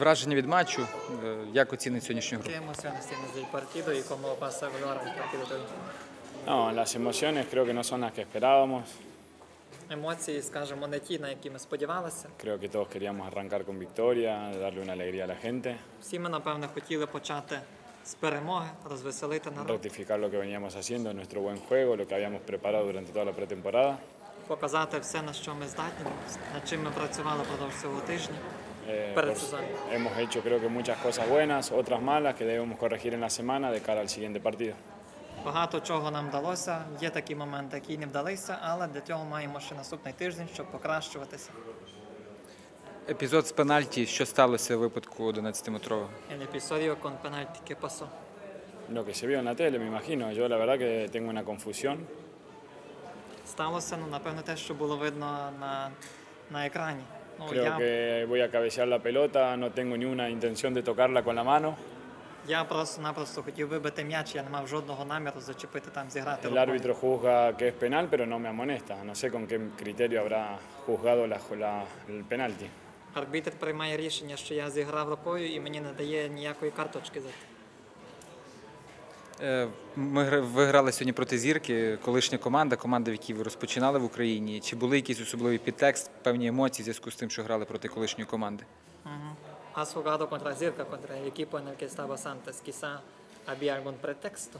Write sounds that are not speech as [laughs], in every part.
Враження від матчу. Е, Як оцінить сьогоднішню гру? ¿Qué emociones tienes del partido y cómo vas a evaluar el partido de hoy? No, las emociones creo que no son las que esperábamos. Емоції, скажімо, не ті, на які ми сподівалися. Creo que todos queríamos arrancar con victoria, darle una alegría a la gente, Всі ми, напевне, хотіли почати з перемоги, розвеселити народ, rectificar lo que veníamos haciendo, nuestro buen juego, lo que habíamos preparado durante toda la pretemporada. показати все, на що ми здатні, над чим ми працювали впродовж цього тижня. Eh, Para Susano. hemos hecho creo que muchas cosas buenas, otras malas que debemos corregir en la semana de cara al siguiente partido. Багато чого нам вдалося. Є такі моменти, які не вдалися, але для цього маємо ще наступний тиждень, щоб покращуватися. Епізод з пенальті, що сталося у випадку 11-метрового? El episodio con penalti que pasó. Lo que se vio en la tele, me imagino. Yo la verdad que tengo una confusión. Сталося, ну, напевно, те, що було видно на, на екрані. Ну, Creo я, que voy a cabecear la pelota, no tengo ni una intención de tocarla con la mano. я просто-напросто хотів вибити м'яч, я не мав жодного наміру зачепити там, зіграти. El рукою. árbitro juzga que es penal, pero no me amonesta. No sé con qué criterio habrá juzgado la- la- el penalti. Арбітр приймає рішення, що я зіграв рукою і мені не дає ніякої карточки за це. Е, Ми виграли ви грали сьогодні проти зірки, колишня команда, команда, в якій ви розпочинали в Україні. Чи були якісь особливі підтекст, певні емоції в зв'язку з тим, що грали проти колишньої команди? Has jugado contra Zirka, contra el equipo en el que estabas antes. Quizá había algún pretexto.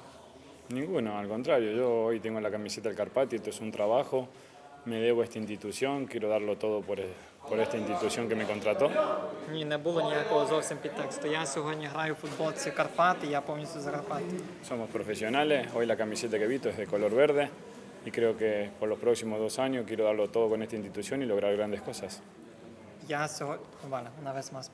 Ninguno, al contrario. Yo hoy tengo la camiseta del Carpati, esto es un trabajo. Me debo a esta institución, quiero darlo todo por, por esta institución que me contrató. Ні, не було ніякого зовсім підтексту. Я сьогодні граю в футболці Карпат, і я повністю за Карпат. Somos profesionales, hoy la camiseta que he visto es de color verde y creo que por los próximos dos años quiero darlo todo con esta institución y lograr grandes cosas. Я сьогодні vale, una vez más.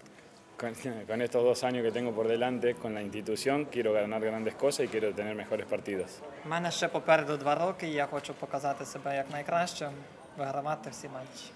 Con, [laughs] con estos dos años que tengo por delante con la institución quiero ganar grandes cosas y quiero tener mejores partidos. У мене ще попереду два роки, і я хочу показати себе як найкраще, вигравати всі матчі.